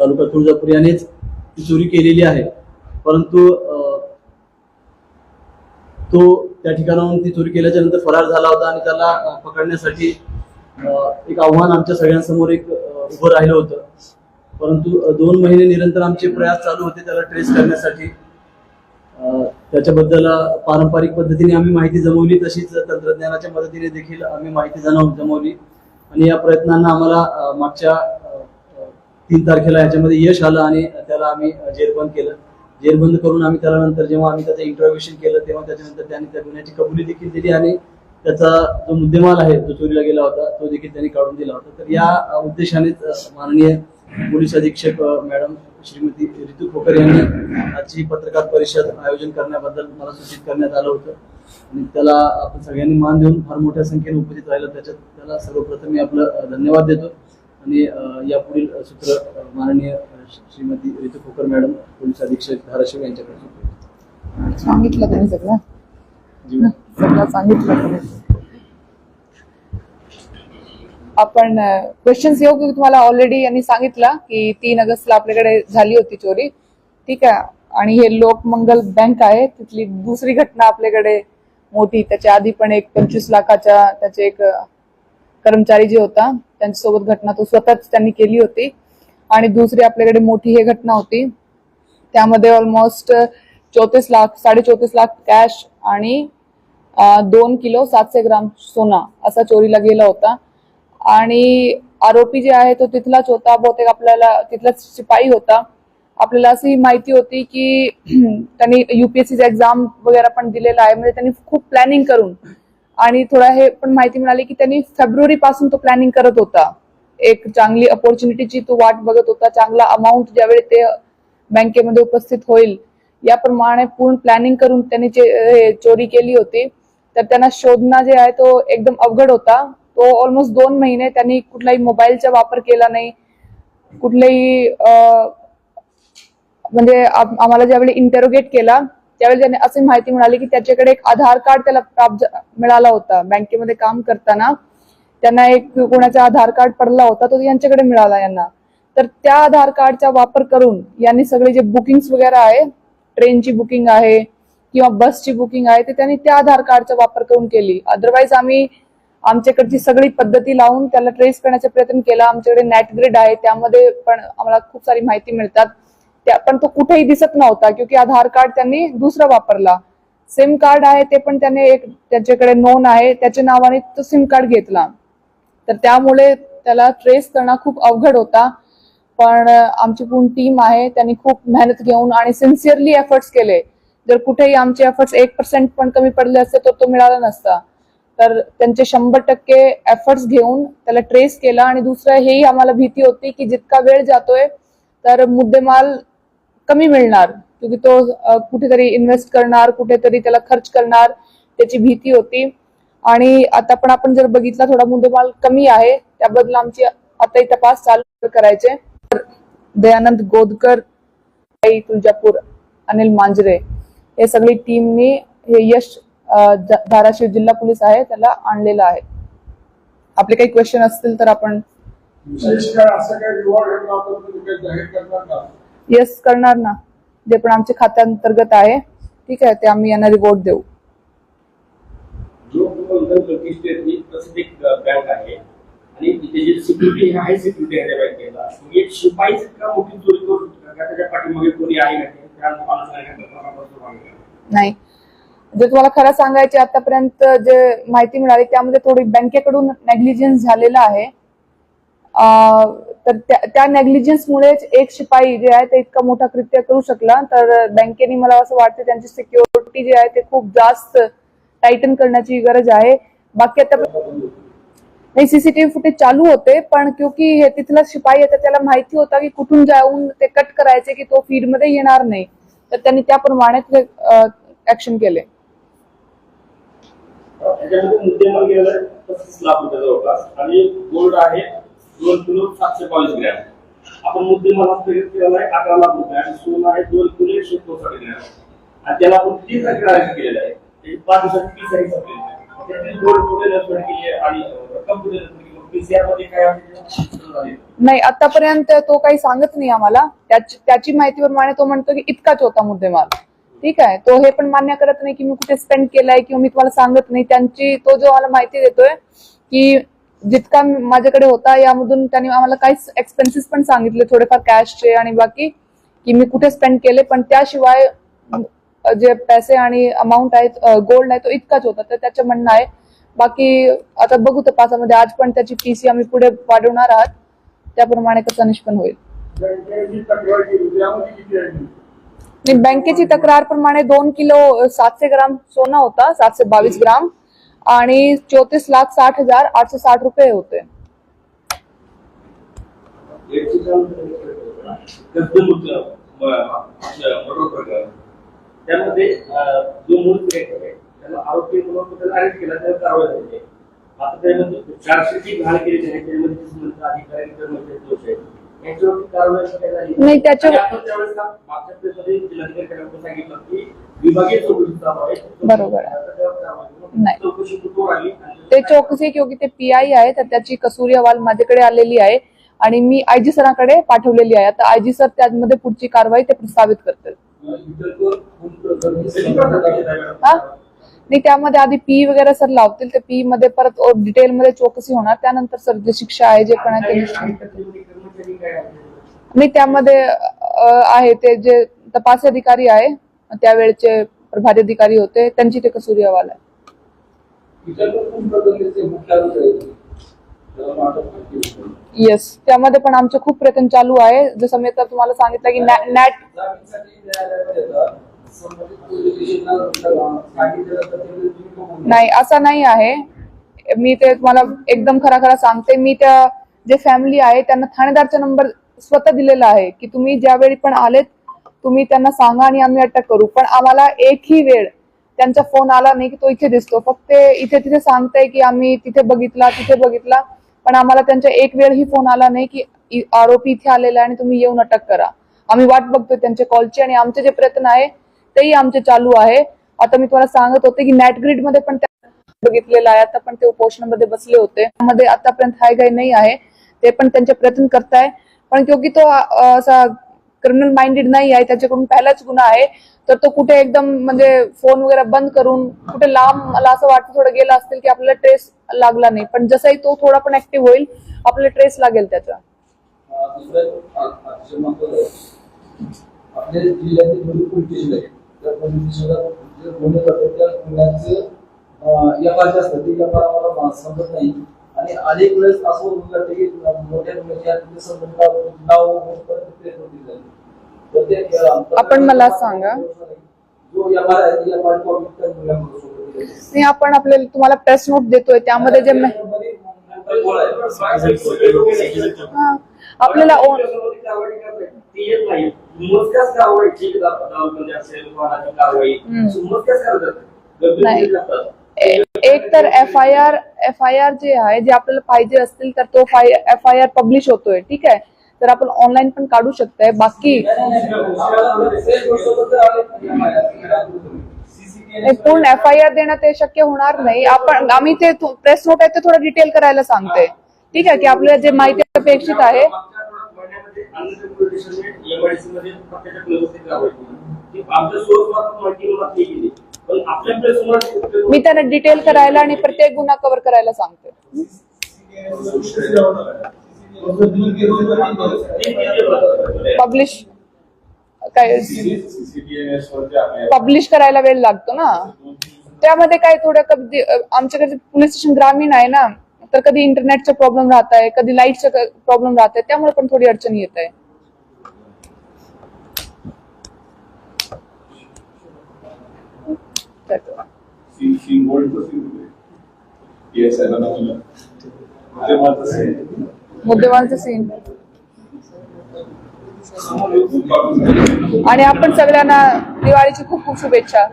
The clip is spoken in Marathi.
तालुका तुळजापूर यानेच ती चोरी केलेली आहे. परंतु तो त्या ठिकाणाहून ती चोरी केल्याच्यानंतर फरार झाला होता आणि त्याला पकडण्यासाठी एक आव्हान आमच्या सगळ्यांसमोर एक उभं राहिलं होतं. परंतु दोन महिने निरंतर आमचे प्रयास चालू होते त्याला ट्रेस करण्यासाठी. त्याच्याबद्दल पारंपरिक पद्धतीने आम्ही माहिती जमवली तशीच तंत्रज्ञानाच्या मदतीने देखील आम्ही माहिती जमवली आणि या प्रयत्नांना आम्हाला मागच्या तीन तारखेला याच्यामध्ये यश आलं आणि त्याला आम्ही जेरबंद केलं. जेरबंद करून आम्ही त्याला नंतर जेव्हा आम्ही त्याचं इंटरव्ह्युशन केलं तेव्हा त्याच्यानंतर त्याने त्या गुन्ह्याची कबुली देखील दिली आणि त्याचा जो मुद्देमाल आहे जो चोरीला गेला होता तो देखील त्यांनी काढून दिला होता. तर या उद्देशानेच माननीय पोलीस अधीक्षक मॅडम श्रीमती ऋतू खोकर यांनी आजची पत्रकार परिषद आयोजन करण्याबद्दल मला सूचित करण्यात आलं होतं. आणि त्याला आपण सगळ्यांनी मान देऊन फार मोठ्या संख्येने उपस्थित राहिलं. त्याच्यात त्याला सर्वप्रथम मी आपलं धन्यवाद देतो. आणि यापुढील सूत्र माननीय श्रीमती ऋतू खोकर मॅडम पोलीस अधीक्षक धाराशिव यांच्याकडे. सांगितलं तुम्ही सगळं? सांगितलं तुम्ही. आपण क्वेश्चन्स येऊ की तुम्हाला ऑलरेडी यांनी सांगितलं की तीन ऑगस्टला आपल्याकडे झाली होती चोरी. ठीक आहे. आणि हे लोकमंगल बँक आहे. तिथली दुसरी घटना आपल्याकडे मोठी. त्याच्या आधी पण एक पंचवीस लाखाच्या त्याचे एक कर्मचारी जे होता त्यांच्यासोबत घटना तो स्वतःच त्यांनी केली होती. आणि दुसरी आपल्याकडे मोठी हे घटना होती. त्यामध्ये ऑलमोस्ट चौतीस लाख साडे चौतीस लाख कॅश आणि दोन किलो सातशे ग्राम सोना असा चोरीला गेला होता. आणि आरोपी जे आहे तो तिथलाच होता बहुतेक आपल्याला तिथलाच शिपाई होता. आपल्याला अशी माहिती होती की त्यांनी युपीएससीचा एक्झाम वगैरे पण दिलेला आहे. म्हणजे त्यांनी खूप प्लॅनिंग करून आणि थोडा हे पण माहिती मिळाली की त्यांनी फेब्रुवारी पासून तो प्लॅनिंग करत होता. एक चांगली अपॉर्च्युनिटीची तो वाट बघत होता. चांगला अमाऊंट ज्यावेळी ते बँकेमध्ये उपस्थित होईल याप्रमाणे पूर्ण प्लॅनिंग करून त्यांनी चोरी केली होती. तर त्यांना शोधणं जे आहे तो एकदम अवघड होता. तो ऑलमोस्ट दोन महिने त्यांनी कुठलाही मोबाईलचा वापर केला नाही. कुठलेही म्हणजे आम्हाला ज्यावेळी इंटरोगेट केला त्यावेळी त्याने असे माहिती मिळाली की त्याच्याकडे एक आधार कार्ड त्याला प्राप्त मिळाला होता. बँकेमध्ये काम करताना त्यांना एक कोणाचा आधार कार्ड पडला होता तो यांच्याकडे मिळाला यांना. तर त्या आधार कार्डचा वापर करून यांनी सगळे जे बुकिंग्स वगैरे आहे ट्रेनची बुकिंग आहे किंवा बसची बुकिंग आहे ते त्यांनी त्या आधार कार्डचा वापर करून केली. अदरवाईज आम्ही आमच्याकडची सगळी पद्धती लावून त्याला ट्रेस करण्याचा प्रयत्न केला. आमच्याकडे नॅट ग्रिड आहे त्यामध्ये पण आम्हाला खूप सारी माहिती मिळतात. पण तो कुठेही दिसत नव्हता क्योंकि आधार कार्ड त्यांनी दुसरा वापरला. सिम कार्ड आहे ते पण त्याने एक त्याच्याकडे नोंद आहे त्याच्या नावाने तो सिम कार्ड घेतला. तर त्यामुळे त्याला ट्रेस करणं खूप अवघड होता. पण आमची पूर्ण टीम आहे त्यांनी खूप मेहनत घेऊन आणि सिन्सिअरली एफर्ट्स केले. जर कुठेही आमचे एफर्ट्स एक पर्सेंट पण कमी पडले असते तर तो मिळाला नसता. तर त्यांचे शंभर टक्के एफर्ट्स घेऊन त्याला ट्रेस केला आणि दुसरं हेही आम्हाला भीती होती की जितका वेळ जातोय तर मुद्देमाल कमी मिळणार. क्योंकि तो कुठेतरी इन्व्हेस्ट करणार कुठेतरी त्याला खर्च करणार त्याची भीती होती. आणि आता पण आपण जर बघितला थोडा मुद्देमाल कमी आहे. त्याबद्दल आमची आताही तपास चालू करायचे. दयानंद गोदकर आई तुळजापूर अनिल मांजरे हे सगळी टीमनी हे यश धाराशिव जिल्हा पोलीस आहे त्याला आणलेलं आहे. आपले काही क्वेश्चन असतील तर आपण यस करणार ना. जे पण आमच्या खात्यांतर्गत आहे ठीक आहे ते आम्ही यांना रिवॉर्ड देऊ. जो बंधन प्रतिष्ठेतली प्रसिद्ध एक बँक आहे. आणि तिथे जी सिक्युरिटी आहे सिक्युरिटी आहे त्या बँकेला मग एक शिपाईच का मोठी चोरी करू शकतो का त्याच्या पाठीमागे कोणी आहे का ते? त्या लोकांना सांगायचं प्रमाणपत्र मागितलं. नाही. जर तुम्हाला खरं सांगायचे आतापर्यंत जे माहिती मिळाली त्यामध्ये थोडी बँकेकडून नेग्लिजन्स झालेला आहे. तर त्या- नेग्लिजन्समुळेच एक शिपाई जे आहे ते इतका मोठा कृत्य करू शकला. तर बँकेने मला असं वाटतं त्यांची सिक्युरिटी जी आहे ते खूप जास्त टायटन करण्याची गरज आहे. बाकी आता नाही सीसीटीव्ही फुटेज चालू होते पण क्योंकि हे तिथला शिपाई आहे त्याला माहिती होता की कुठून जाऊन ते कट करायचे की तो फीडमध्ये येणार नाही. तर त्यांनी त्याप्रमाणे ते ऍक्शन केले. आणि गोल्ड आहे दोन किलो सातशे बावीस ग्रॅम. आपण मुद्देमाल केलेला आहे अकरा लाख रुपये आणि सोनं आहे दोन किलो एकशे ग्रॅम. आणि त्याला आपण तीस तारखेला केलेलं आहे. पाच दिवसात तीस तारीख संपलेली आहे. केली आणि रक्कम केली नाही आतापर्यंत तो काही सांगत नाही आम्हाला. त्याची माहिती प्रमाणे तो म्हणतो की इतकाच होता मुद्देमाल. ठीक आहे? तो हे पण मान्य करत नाही की मी कुठे स्पेंड केलाय किंवा मी तुम्हाला सांगत नाही. त्यांची तो जो मला माहिती देतोय की जितका माझ्याकडे होता यामधून त्यांनी आम्हाला काही एक्सपेन्सेस पण सांगितले थोडेफार कॅशचे आणि बाकी की मी कुठे स्पेंड केले. पण त्याशिवाय जे पैसे आणि अमाऊंट आहेत गोल्ड आहे तो इतकाच होता. तर त्याचं म्हणणं आहे बाकी आता बघू तपासामध्ये आज पण त्याची पीसी आम्ही पुढे वाढवणार आहात. त्याप्रमाणे त्याचा निष्पन्न होईल. बँकेची तक्रार आणि बँकेची तक्रार प्रमाणे दोन किलो सातशे ग्राम सोना होता सातशे बावीस ग्राम. आणि चौतीस लाख साठ हजार आठशे साठ रुपये होते. मर्डर प्रकार त्यामध्ये अं, जो मूळ पीडित आहे त्याला आरोपी म्हणून त्याला अरेस्ट केला त्याला कारवाई झाली आहे. आता त्यामध्ये चार्जशीटची घाण केली आहे त्यामध्ये संबंधित अधिकारी कर्मचारी दोष आहेत. यांच्यावरती कारवाई काय झाली नाही, त्याच्या- मागच्या प्रेसमध्ये जिल्हाधिकारी सांगितलं की विभागीय चौकशी चालू आहे. बरोबर आहे. आता त्यावर कारवाई करू. नाही. ते चौकशी क्योंकि ते पी आय आहे तर त्याची कसुरी अहवाल माझ्याकडे आलेली आहे आणि मी आयजी सरांकडे पाठवलेली आहे. आता आयजी सर त्यामध्ये पुढची कारवाई ते प्रस्तावित करतील. हा? नाही त्यामध्ये आधी पी वगैरे सर लावतील ते पी मध्ये परत डिटेल मध्ये चौकशी होणार. त्यानंतर सर जे शिक्षा आहे जे पण आहे नाही त्यामध्ये आहे ते जे तपास अधिकारी आहे त्यावेळेचे प्रभारी अधिकारी होते त्यांची ते कसुरी अहवाल आहे. येस त्यामध्ये पण आमचे खूप प्रयत्न चालू आहे. जसं मी आता तुम्हाला सांगितलं की नॅट नाही असं नाही आहे. मी ते तुम्हाला एकदम खरा खरा सांगते. मी त्या जे फॅमिली आहे त्यांना ठाणेदारचा नंबर स्वतः दिलेला आहे की तुम्ही ज्यावेळी पण आलेत तुम्ही त्यांना सांगा आणि आम्ही अटक करू. पण आम्हाला एकही वेळ त्यांचा फोन आला नाही की तो इथे दिसतो. फक्त इथे तिथे सांगताय की आम्ही तिथे बघितला तिथे बघितला. पण आम्हाला त्यांचा एक वेळही फोन आला नाही की आरोपी इथे आलेला आहे आणि तुम्ही येऊन अटक करा. आम्ही वाट बघतोय त्यांच्या कॉलची आणि आमचे जे प्रयत्न आहे तेही आमचे चालू आहे. आता मी तुम्हाला सांगत होते की नॅट ग्रीडमध्ये पण बघितलेलं आहे. आता पण ते उपोषणामध्ये बसले होते. मध्ये आतापर्यंत हाय काही नाही आहे. ते पण त्यांचे प्रयत्न करताय. पण क्योंकि तो असा क्रिमिनल माइंडेड नाही आहे त्याच्याकडून पहिलाच गुन्हा आहे. तर तो कुठे एकदम म्हणजे फोन वगैरे बंद करून कुठे लांब मला असं वाटतं थोडं गेला असतील की आपल्याला ट्रेस लागला नाही. पण जसाही तो थोडा पण ऍक्टिव्ह होईल आपल्याला ट्रेस लागेल त्याचा. या असतात. आणि अनेक वेळेस असं होऊन जाते की मोठ्या नाव आपण मला सांगा. नाही आपण आपल्याला तुम्हाला प्रेस नोट देतोय त्यामध्ये जे आपल्याला कारवाई नाही. एक तर F I R F I R जे आहे जे आपल्याला पाहिजे असतील तर तो एफ आय आर पब्लिश होतोय ठीक आहे? तर आपण ऑनलाईन पण काढू शकताय. बाकी पूर्ण एफ आय आर देणं ते शक्य होणार नाही. आपण आम्ही ते प्रेस नोट आहे ते थोडं डिटेल करायला सांगते. ठीक आहे? की आपल्याला जे माहिती अपेक्षित आहे. मी त्यांना डिटेल करायला आणि प्रत्येक गुन्हा कव्हर करायला सांगते. पब्लिश काय? पब्लिश करायला वेळ लागतो ना. त्यामध्ये काय थोडं कधी आमच्याकडे पोलीस स्टेशन ग्रामीण आहे ना तर कधी इंटरनेटचा प्रॉब्लेम राहत आहे कधी लाईटचा प्रॉब्लेम राहत आहे त्यामुळे पण थोडी अडचण येत आहे. तर- मुद्देमालचं सीन आणि आपण सगळ्यांना दिवाळीची खूप खूप शुभेच्छा.